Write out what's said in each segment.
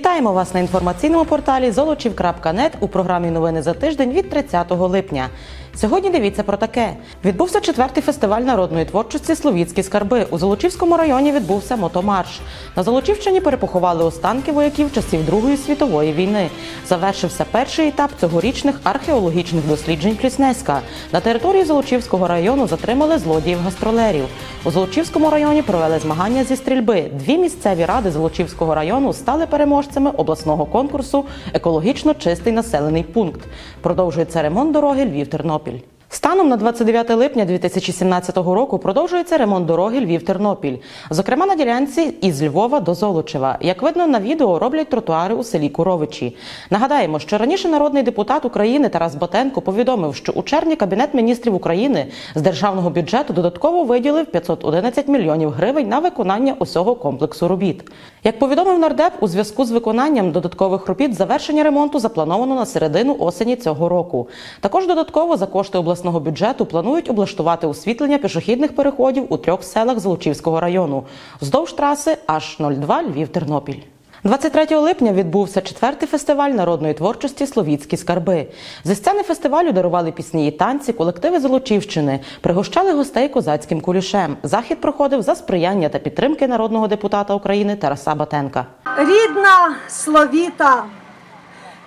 Вітаємо вас на інформаційному порталі золочів.нет у програмі Новини за тиждень від 30 липня. Сьогодні дивіться про таке: відбувся четвертий фестиваль народної творчості Словітські скарби. У Золочівському районі відбувся мотомарш. На Золочівщині перепоховали останки вояків часів Другої світової війни. Завершився перший етап цьогорічних археологічних досліджень Пліснеська. На території Золочівського району затримали злодіїв-гастролерів. У Золочівському районі провели змагання зі стрільби. Дві місцеві ради Золочівського району стали переможцями обласного конкурсу Екологічно чистий населений пункт. Продовжується ремонт дороги Львів-Тернопіль. Тернопіль. Станом на 29 липня 2017 року продовжується ремонт дороги Львів-Тернопіль, зокрема на ділянці із Львова до Золочева. Як видно на відео, роблять тротуари у селі Куровичі. Нагадаємо, що раніше народний депутат України Тарас Батенко повідомив, що у червні Кабінет міністрів України з державного бюджету додатково виділив 511 мільйонів гривень на виконання усього комплексу робіт. Як повідомив нардеп, у зв'язку з виконанням додаткових робіт завершення ремонту заплановано на середину осені цього року. Також додатково за кошти обласного бюджету планують облаштувати освітлення пішохідних переходів у трьох селах Золочівського району вздовж траси H02 Львів-Тернопіль. 23 липня відбувся четвертий фестиваль народної творчості Словітські скарби. Зі сцени фестивалю дарували пісні і танці, колективи Золочівщини, пригощали гостей козацьким кулішем. Захід проходив за сприяння та підтримки народного депутата України Тараса Батенка. Рідна Словіта,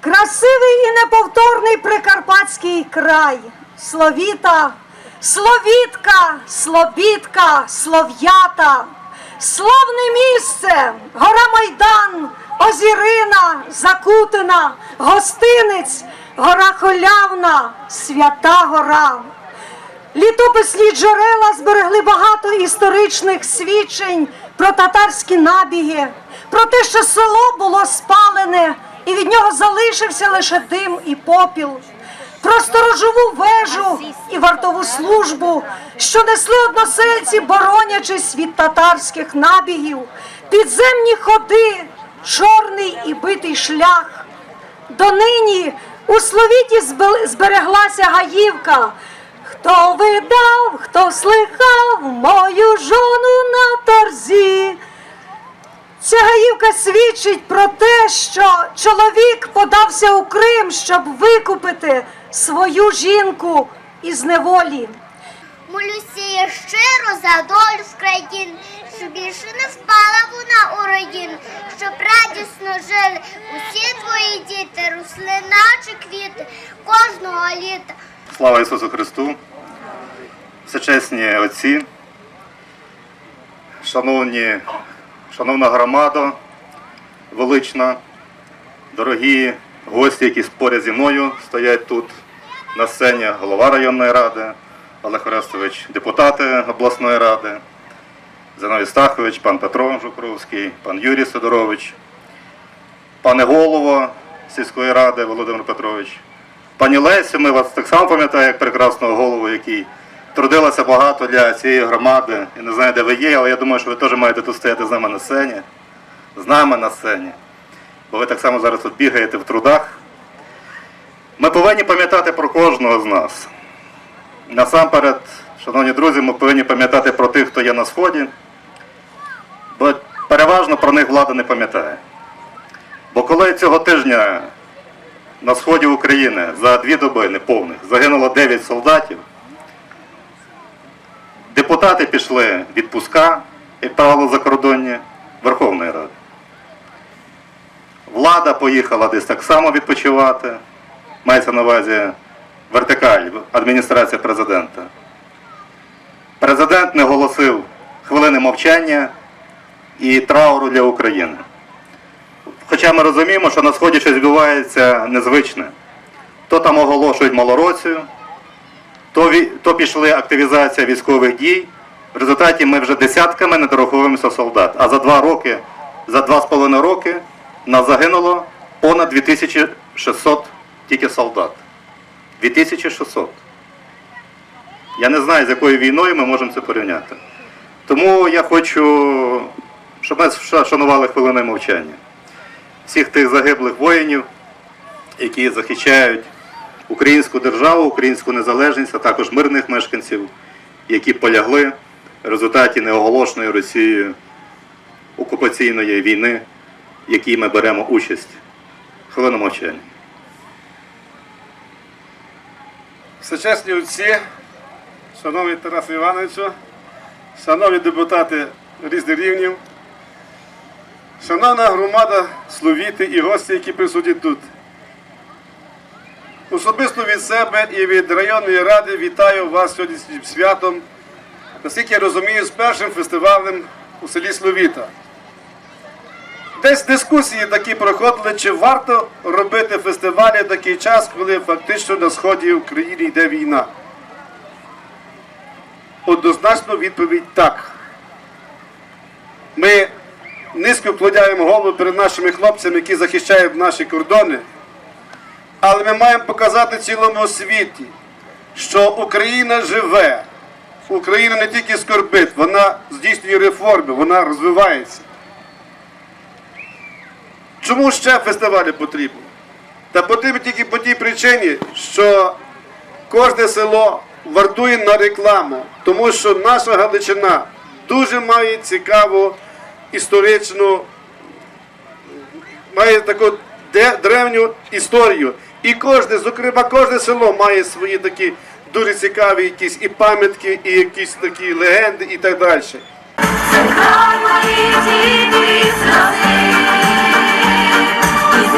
красивий і неповторний прикарпатський край. Словіта, Словітка, Слобідка, Слов'ята, славне місце, гора Майдан, Озірина, Закутина, Гостинець, гора Холявна, Свята Гора. Літописні джерела зберегли багато історичних свідчень про татарські набіги, про те, що село було спалене і від нього залишився лише дим і попіл, про сторожову вежу і вартову службу, що несли односельці, боронячись від татарських набігів, підземні ходи, чорний і битий шлях. Донині у Словіті збереглася гаївка. Хто видав, хто слихав мою жону на торзі. Ця гаївка свідчить про те, що чоловік подався у Крим, щоб викупити свою жінку із неволі. Молюся я щиро за долю з країн, щоб більше не впала вона у родін, щоб радісно жили усі твої діти, росли наче квіти кожного літа. Слава Ісусу Христу! Всечесні отці, шановні, шановна громада, велична, дорогі гості, які поряд зі мною стоять тут на сцені, голова районної ради, Олег Орестович, депутати обласної ради, Зиновій Стахович, пан Петро Жукровський, пан Юрій Сидорович, пане голово сільської ради Володимир Петрович. Пані Лесі, ми вас так само пам'ятаємо як прекрасного голову, який трудилася багато для цієї громади. Я не знаю, де ви є, але я думаю, що ви теж маєте тут стояти з нами на сцені, з нами на сцені. Бо ви так само зараз тут бігаєте в трудах. Ми повинні пам'ятати про кожного з нас. Насамперед, шановні друзі, ми повинні пам'ятати про тих, хто є на сході, бо переважно про них влада не пам'ятає. Бо коли цього тижня на сході України за дві доби неповних загинуло 9 солдатів. Депутати пішли відпуска, як правило, закордонні Верховної Ради. Влада поїхала десь так само відпочивати. Мається на увазі вертикаль, адміністрація президента. Президент не оголосив хвилини мовчання і трауру для України. Хоча ми розуміємо, що на сході щось відбувається незвичне. То там оголошують малороцію, то, ві- то пішли активізація військових дій. В результаті ми вже десятками не дораховуємося солдат. А за два роки, за два з половиною роки нас загинуло понад 2600 тільки солдат. 2600. Я не знаю, з якою війною ми можемо це порівняти. Тому я хочу, щоб ми шанували хвилиною мовчання всіх тих загиблих воїнів, які захищають українську державу, українську незалежність, а також мирних мешканців, які полягли в результаті неоголошеної Росією окупаційної війни в якій ми беремо участь. Хвилина мовчання. Всечесні отці, шановний Тарас Івановичу, шановні депутати різних рівнів, шановна громада Словіти і гості, які присутні тут. Особисто від себе і від районної ради вітаю вас сьогодні святом, наскільки я розумію, з першим фестивалем у селі Словіта. Десь дискусії такі проходили, чи варто робити фестивалі в такий час, коли фактично на сході України йде війна. Однозначно відповідь так. Ми низько вкладаємо голову перед нашими хлопцями, які захищають наші кордони. Але ми маємо показати цілому світі, що Україна живе. Україна не тільки скорбить, вона здійснює реформи, вона розвивається. Чому ще фестивалі потрібні? Та потрібні тільки по тій причині, що кожне село вартує на рекламу, тому що наша Галичина дуже має цікаву історичну, має таку древню історію. І кожне, зокрема, кожне село має свої такі дуже цікаві якісь і пам'ятки, і якісь такі легенди, і так далі.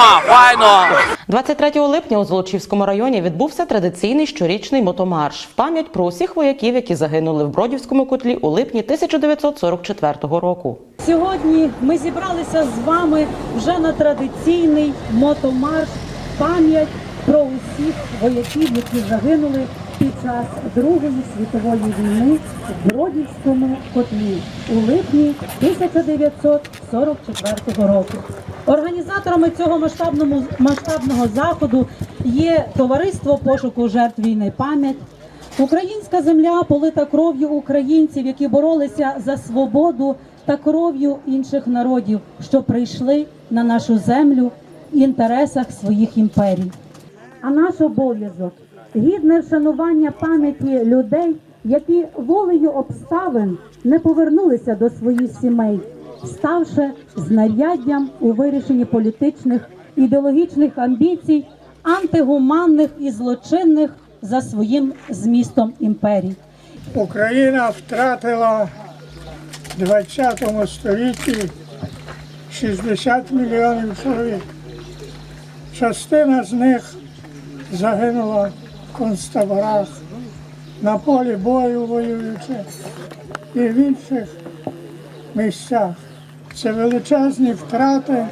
нема, файно! 23 липня у Золочівському районі відбувся традиційний щорічний мотомарш в пам'ять про усіх вояків, які загинули в Бродівському котлі у липні 1944 року. Сьогодні ми зібралися з вами вже на традиційний мотомарш пам'ять про усіх вояків, які загинули під час Другої світової війни в Бродівському котлі у липні 1944 року. Організаторами цього масштабному масштабного заходу є товариство пошуку жертв війни пам'ять. Українська земля полита кров'ю українців, які боролися за свободу та кров'ю інших народів, що прийшли на нашу землю в інтересах своїх імперій. А наш обов'язок гідне вшанування пам'яті людей, які волею обставин не повернулися до своїх сімей, ставши знаряддям у вирішенні політичних ідеологічних амбіцій, антигуманних і злочинних за своїм змістом імперій. Україна втратила в 20 столітті 60 мільйонів чоловік. Частина з них загинула концтаборах, на полі бою воюючи і в інших місцях. Це величезні втрати,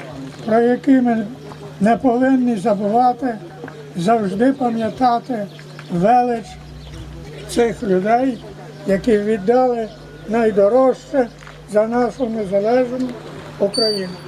про які ми не повинні забувати, завжди пам'ятати велич цих людей, які віддали найдорожче за нашу незалежну Україну.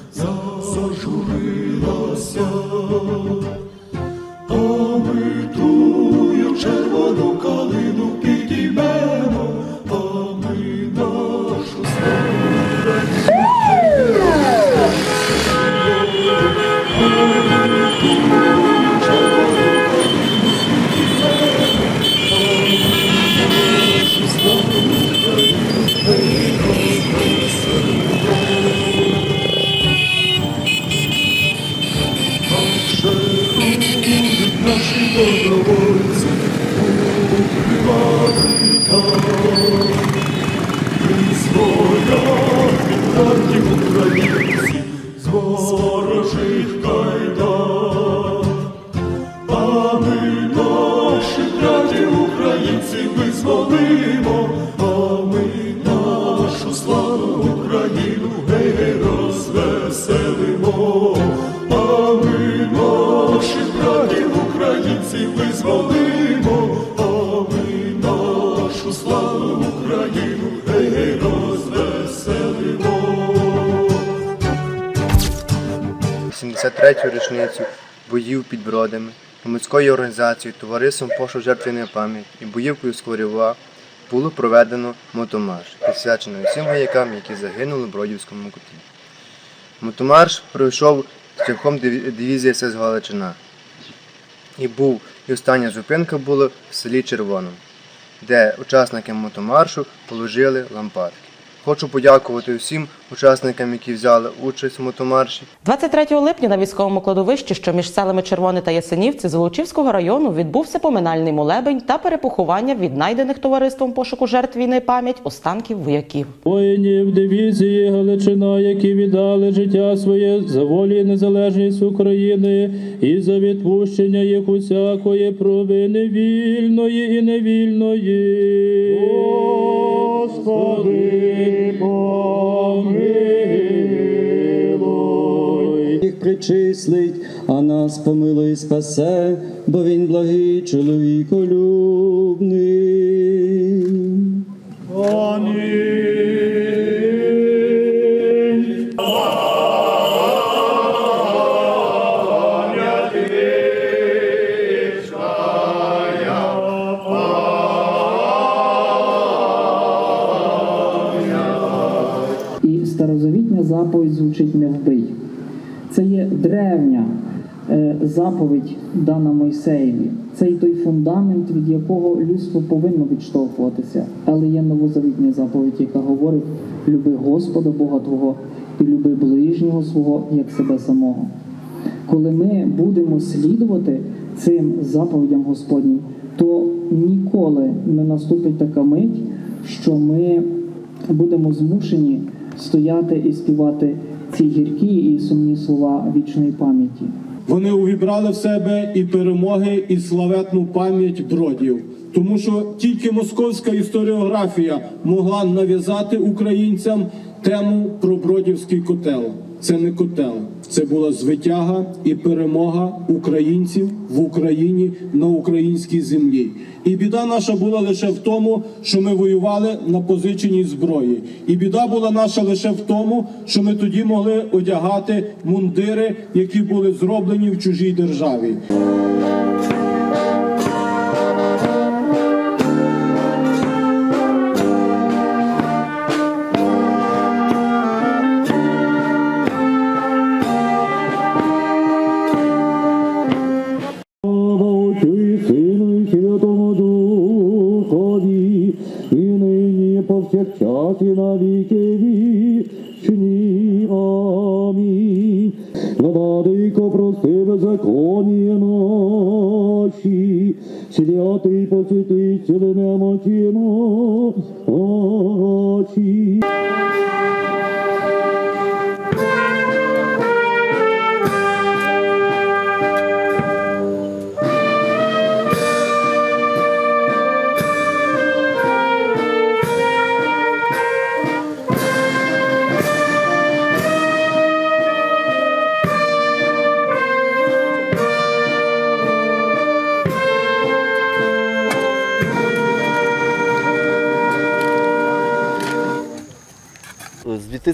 боїв під Бродами, громадською організацією Товариством Пошук жертвної пам'ять і боївкою Скоріва було проведено мотомарш, присвячений усім воякам, які загинули в Бродівському котлі. Мотомарш пройшов шляхом дивізії СС Галичина і був, і остання зупинка була в селі Червоному, де учасники мотомаршу положили лампадки. Хочу подякувати усім учасникам, які взяли участь в мотомарші. 23 липня на військовому кладовищі, що між селами Червоне та Ясенівці Золочівського району, відбувся поминальний молебень та перепоховання віднайдених товариством пошуку жертв війни пам'ять останків вояків. Воїнів дивізії Галичина, які віддали життя своє за волі і незалежність України і за відпущення їх усякої провини вільної і невільної. Господи, причислить, а нас помилуй і спасе, бо він благий чоловіколюбний. І старозавітня заповідь звучить не вбий. Це є древня е, заповідь дана Мойсеєві. Це й той фундамент, від якого людство повинно відштовхуватися. Але є новозавітня заповідь, яка говорить: люби Господа Бога Твого і люби ближнього свого як себе самого. Коли ми будемо слідувати цим заповідям Господнім, то ніколи не наступить така мить, що ми будемо змушені стояти і співати ці гіркі і сумні слова вічної пам'яті. Вони увібрали в себе і перемоги, і славетну пам'ять бродів. Тому що тільки московська історіографія могла нав'язати українцям тему про бродівський котел. Це не котел, це була звитяга і перемога українців в Україні на українській землі. І біда наша була лише в тому, що ми воювали на позиченій зброї. І біда була наша лише в тому, що ми тоді могли одягати мундири, які були зроблені в чужій державі.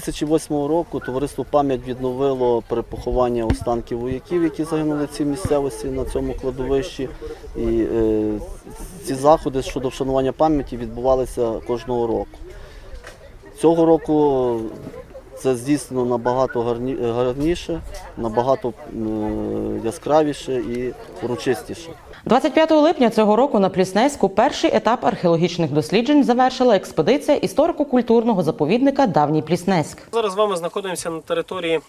2008 року товариство пам'ять відновило перепоховання останків вояків, які загинули в цій місцевості на цьому кладовищі. І е, ці заходи щодо вшанування пам'яті відбувалися кожного року. Цього року це здійснено набагато гарні, гарніше, набагато яскравіше і урочистіше. 25 липня цього року на Пліснеську перший етап археологічних досліджень завершила експедиція історико-культурного заповідника Давній Пліснеськ. Зараз з вами знаходимося на території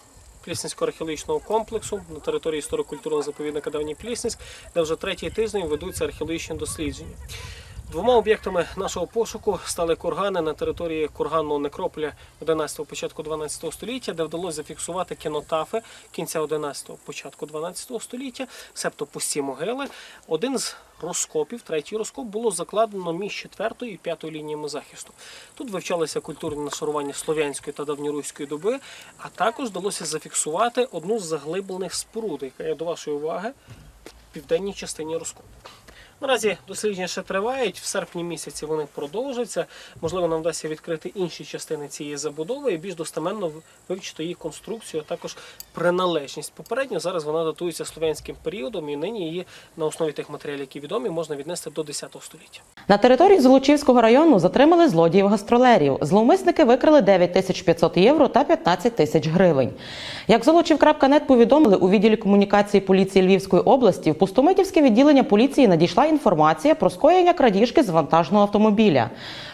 Плісненського археологічного комплексу на території історико-культурного заповідника Давній Плісненськ, де вже третій тиждень ведуться археологічні дослідження. Двома об'єктами нашого пошуку стали кургани на території курганного некрополя 11-го, початку 12 століття, де вдалося зафіксувати кінотафи кінця 11-го, початку 12 століття, себто пусті могили. Один з розкопів, третій розкоп, було закладено між 4 і 5 лініями захисту. Тут вивчалися культурні нашарування слов'янської та давньоруської доби, а також вдалося зафіксувати одну з заглиблених споруд, яка є до вашої уваги в південній частині розкопу. Наразі дослідження ще тривають. В серпні місяці вони продовжаться. Можливо, нам вдасться відкрити інші частини цієї забудови і більш достеменно вивчити її конструкцію, а також приналежність. Попередньо зараз вона датується слов'янським періодом, і нині її на основі тих матеріалів, які відомі, можна віднести до 10 століття. На території Золочівського району затримали злодіїв-гастролерів. Зловмисники викрили 9 тисяч 500 євро та 15 тисяч гривень. Як Золочів.нет повідомили у відділі комунікації поліції Львівської області, в Пустомитівське відділення поліції надійшла інформація про скоєння крадіжки з вантажного автомобіля.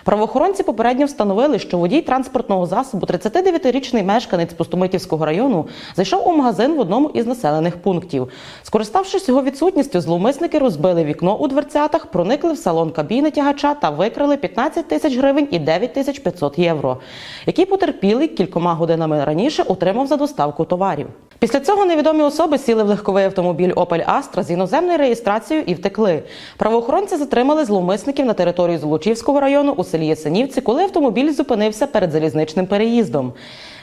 Правоохоронці попередньо встановили, що водій транспортного засобу, 39-річний мешканець Пустомитівського району, зайшов у магазин в одному із населених пунктів. Скориставшись його відсутністю, зловмисники розбили вікно у дверцятах, проникли в салон кабіни тягача та викрили 15 тисяч гривень і 9 тисяч 500 євро, які потерпілий кількома годинами раніше отримав за доставку товарів. Після цього невідомі особи сіли в легковий автомобіль Opel Astra з іноземною реєстрацією і втекли. Правоохоронці затримали зловмисників на території Золочівського району у селі Ясенівці, коли автомобіль зупинився перед залізничним переїздом.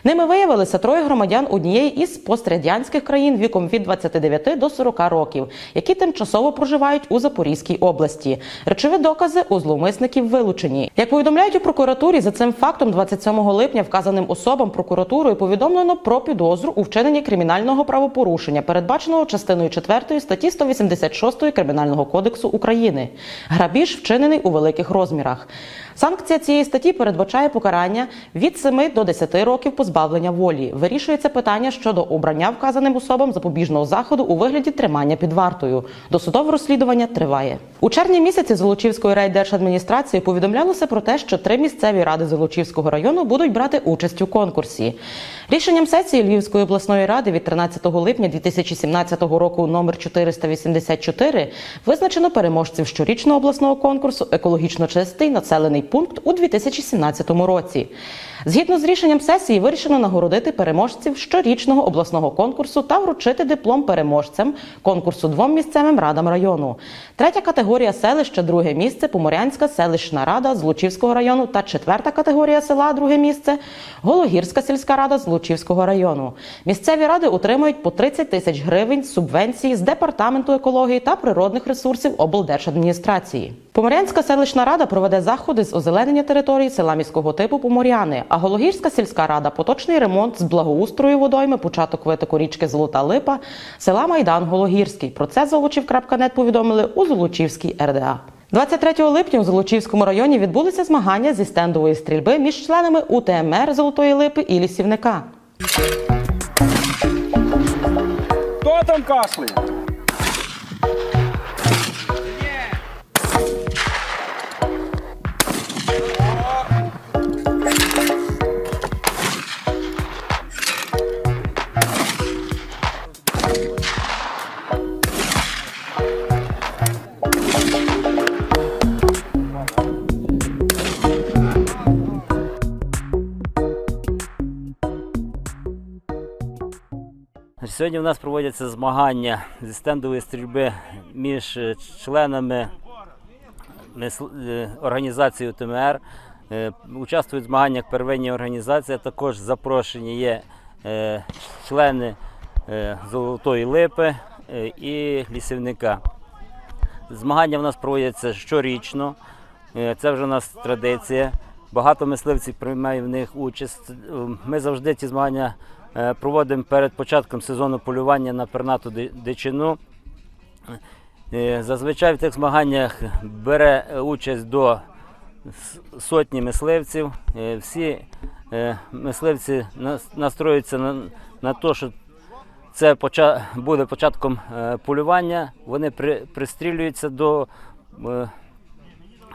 Ними виявилися троє громадян однієї із пострадянських країн віком від 29 до 40 років, які тимчасово проживають у Запорізькій області. Речові докази у зловмисників вилучені. Як повідомляють у прокуратурі, за цим фактом 27 липня вказаним особам прокуратурою повідомлено про підозру у вчиненні кримінального правопорушення, передбаченого частиною 4 статті 186 Кримінального кодексу України. Грабіж вчинений у великих розмірах. Санкція цієї статті передбачає покарання від 7 до 10 років позбавлення волі. Вирішується питання щодо обрання вказаним особам запобіжного заходу у вигляді тримання під вартою. Досудове розслідування триває. У червні місяці Золочівської райдержадміністрації повідомлялося про те, що три місцеві ради Золочівського району будуть брати участь у конкурсі. Рішенням сесії Львівської обласної ради від 13 липня 2017 року номер 484 визначено переможців щорічного обласного конкурсу екологічно чистий населений пункт у 2017 році. Згідно з рішенням сесії, вирішено нагородити переможців щорічного обласного конкурсу та вручити диплом переможцям конкурсу двом місцевим радам району. Третя категорія селища, друге місце Поморянська селищна рада Злочівського району та четверта категорія села, друге місце Гологірська сільська рада Злочівського району. Місцеві ради отримують по 30 тисяч гривень субвенції з департаменту екології та природних ресурсів облдержадміністрації. Поморянська селищна рада проведе заходи з озеленення території села міського типу Поморяни, а Гологірська сільська рада поточний ремонт з благоустрою водойми, початок витоку річки Золота Липа, села Майдан Гологірський. Про це Золочів.нет повідомили у Золочівській РДА. 23 липня у Золочівському районі відбулися змагання зі стендової стрільби між членами УТМР Золотої Липи і лісівника. Хто там кашляє? Сьогодні у нас проводяться змагання зі стендової стрільби між е, членами е, організації УТМР. Е, Участвують в змаганнях первинні організації, також запрошені є е, члени е, Золотої Липи е, і лісівника. Змагання в нас проводяться щорічно. Е, Це вже у нас традиція. Багато мисливців приймає в них участь. Е, Ми завжди ці змагання е, проводимо перед початком сезону полювання на пернату дичину. Е, Зазвичай в тих змаганнях бере е, участь до сотні мисливців. Е, Всі е, мисливці настроюються на, те, що це буде початком е, полювання. Вони пристрілюються до е,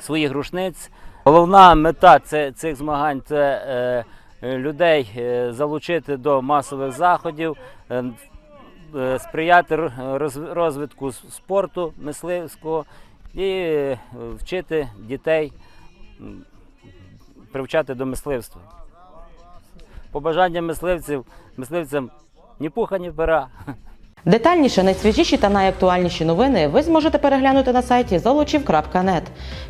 своїх рушниць. Головна мета цих змагань це е, людей е, залучити до масових заходів, е, е, сприяти розвитку спорту мисливського і е, вчити дітей, привчати до мисливства. Побажання мисливців, мисливцям ні пуха, ні пера. Детальніше найсвіжіші та найактуальніші новини ви зможете переглянути на сайті золочів.нет.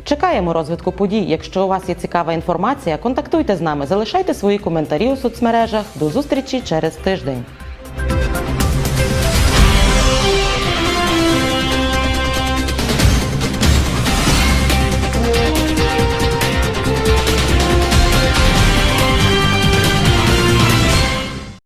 Чекаємо розвитку подій. Якщо у вас є цікава інформація, контактуйте з нами, залишайте свої коментарі у соцмережах. До зустрічі через тиждень.